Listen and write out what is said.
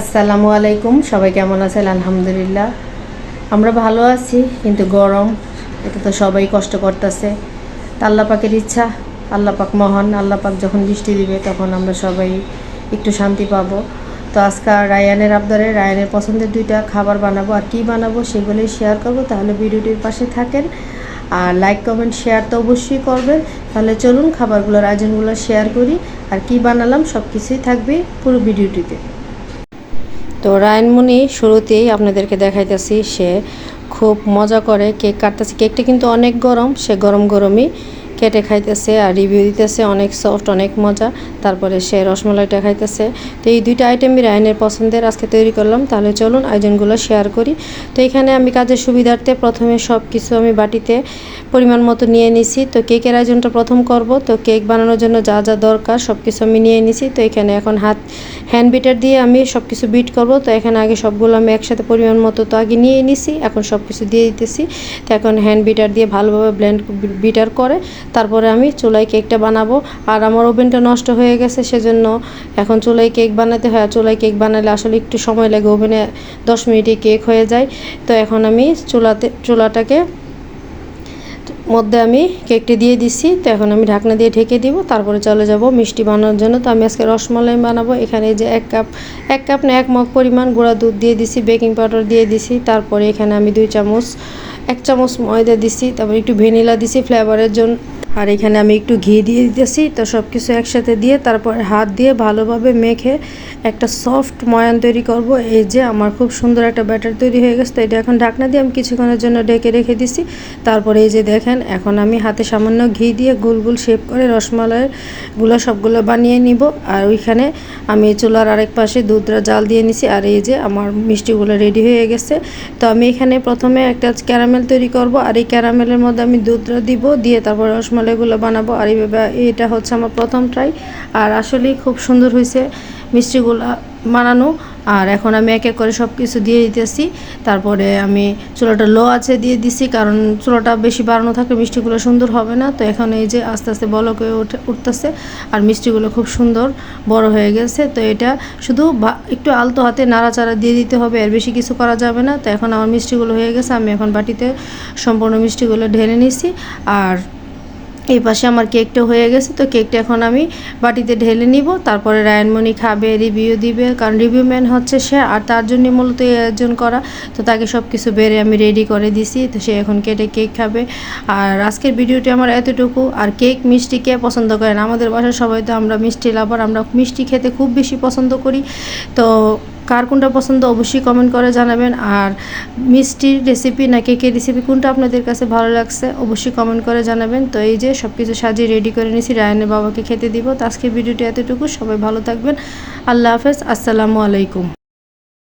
আসসালামু আলাইকুম, সবাই কেমন আছেন? আলহামদুলিল্লাহ। আমরা ভালো আছি, কিন্তু গরম, এটা তো সবাই কষ্ট করতেছে। আল্লাহ পাকের ইচ্ছা, আল্লাহ পাক মহান, আল্লাহ পাক যখন বৃষ্টি দিবে তখন আমরা সবাই একটু শান্তি পাব। তো আজকে রায়ানের আবদারে, রায়ানের পছন্দের দুইটা খাবার বানাবো। আর কি বানাবো সেগুলোই শেয়ার করব, তাহলে ভিডিওটির পাশে থাকেন। আর লাইক কমেন্ট শেয়ার তো অবশ্যই করবেন। তাহলে চলুন খাবারগুলোর আয়োজনগুলো শেয়ার করি। আর কি বানালাম সব কিছুই থাকবে পুরো ভিডিওটিতে। তো রায়নমণি শুরুতেই আপনাদেরকে দেখাইতেছি, সে খুব মজা করে কেক কাটতেছে। কেকটা কিন্তু অনেক গরম, সে গরম গরমই কেটে খাইতেছে আর রিভিউ দিতেছে, অনেক সফট অনেক মজা। তারপরে সে রসমালাইটা খাইতেছে। তো এই দুইটা আইটেমই রায়নের পছন্দের, আজকে তৈরি করলাম। তাহলে চলুন আয়োজনগুলো শেয়ার করি। তো এখানে আমি কাজের সুবিধার্থে প্রথমে সব কিছু আমি বাটিতে পরিমাণ মতো নিয়ে নিছি। তো কেকের আয়োজনটা প্রথম করব। তো কেক বানানোর জন্য যা যা দরকার সব কিছু আমি নিয়ে নিছি। তো এখানে এখন হাত হ্যান্ড বিটার দিয়ে আমি সব কিছু বিট করব। তো এখানে আগে সবগুলো আমি একসাথে পরিমাণ মতো তো আগে নিয়ে নিছি। এখন সব কিছু দিয়ে দিতেছি। তো এখন হ্যান্ড বিটার দিয়ে ভালোভাবে ব্লেন্ড বিটার করে। তারপরে আমি চুলায় কেকটা বানাবো। আর আমার ওভেনটা নষ্ট হয়ে গেছে সেজন্য এখন চুলায় কেক বানাতে হয়। আর কেক বানালে আসলে একটু সময় লাগে, ওভেনে দশ মিনিটে কেক হয়ে যায়। তো এখন আমি চুলাতে, চুলাটাকে মধ্যে আমি কেকটি দিয়ে দিচ্ছি। তো এখন আমি ঢাকনা দিয়ে ঢেকে দিব। তারপরে চলে যাব মিষ্টি বানানোর জন্য। তো আমি আজকে রসমালাই বানাবো। এখানে যে এক কাপ এক কাপ না, এক মগ পরিমাণ গুঁড়া দুধ দিয়ে দিছি, বেকিং পাউডার দিয়ে দিছি। তারপরে এখানে আমি দুই চামচ, এক চামচ ময়দা দিছি। তারপর একটু ভ্যানিলা দিছি, ফ্লেভারের জন্য আর এখানে আমি একটু ঘি দিয়ে দিতেছি, তো সব কিছু একসাথে দিয়ে তারপরে হাত দিয়ে ভালোভাবে মেখে একটা সফট ময়ান তৈরি করব। এই যে আমার খুব সুন্দর একটা ব্যাটার তৈরি হয়ে গেছে, তো এটা এখন ঢাকনা দিয়ে আমি কিছুক্ষণের জন্য ডেকে রেখে দিছি। তারপরে এই যে দেখেন, এখন আমি হাতে সামান্য ঘি দিয়ে গোল গোল শেপ করে রসমালাইয়েরগুলো সবগুলো বানিয়ে নিব। আর ওইখানে আমি চুলার আরেক পাশে দুধটা জাল দিয়ে নিছি, আর এই যে আমার মিষ্টিগুলো রেডি হয়ে গেছে। তো আমি এখানে প্রথমে একটা ক্যারামেল তৈরি করব, আর এই ক্যারামেলের মধ্যে আমি দুধটা দিব, দিয়ে তারপর রসমালাইগুলো বানাবো। আর এইভাবে এটা হচ্ছে আমার প্রথম ট্রাই আর আসলেই খুব সুন্দর হয়েছে মিষ্টিগুলো বানানো। আর এখন আমি এক এক করে সব কিছু দিয়ে দিতেছি। তারপরে আমি চুলাটা লো আছে দিয়ে দিছি, কারণ চুলাটা বেশি বাড়ানো থাকলে মিষ্টিগুলো সুন্দর হবে না। তো এখন এই যে আস্তে আস্তে বলক হয়ে উঠে উঠতেছে। আর মিষ্টিগুলো খুব সুন্দর বড় হয়ে গেছে। তো এটা শুধু একটু আলতো হাতে নাড়াচাড়া দিয়ে দিতে হবে আর বেশি কিছু করা যাবে না। তো এখন আমার মিষ্টিগুলো হয়ে গেছে। আমি এখন বাটিতে সম্পূর্ণ মিষ্টিগুলো ঢেলে নিছি। আর এই পাশে আমার কেকটা হয়ে গেছে, তো কেকটা এখন আমি বাটিতে ঢেলে নিব। তারপরে রায়নমণি খাবে রিভিউ দিবে, কারণ রিভিউ ম্যান হচ্ছে সে, আর তার জন্য মূলত এই আয়োজন করা। তো তাকে সব কিছু বেড়ে আমি রেডি করে দিছি, তো সে এখন কেটে কেক খাবে। আর আজকের ভিডিওটি আমার এতটুকু। আর কেক মিষ্টি কে পছন্দ করেন আমাদের বাসার সবাই তো আমরা মিষ্টি লাভার আমরা মিষ্টি খেতে খুব বেশি পছন্দ করি। তো কার কোনটা পছন্দ অবশ্যই কমেন্ট করে জানাবেন। আর মিষ্টির রেসিপি না কেকের রেসিপি কোনটা আপনাদের কাছে ভালো লাগছে অবশ্যই কমেন্ট করে জানাবেন। তো এই যে সব কিছু সাজিয়ে রেডি করে নিয়েছি, রায়নের বাবাকে খেতে দিব। তো আজকে ভিডিওটি এতটুকু। সবাই ভালো থাকবেন। আল্লাহ হাফেজ। আসসালামু আলাইকুম।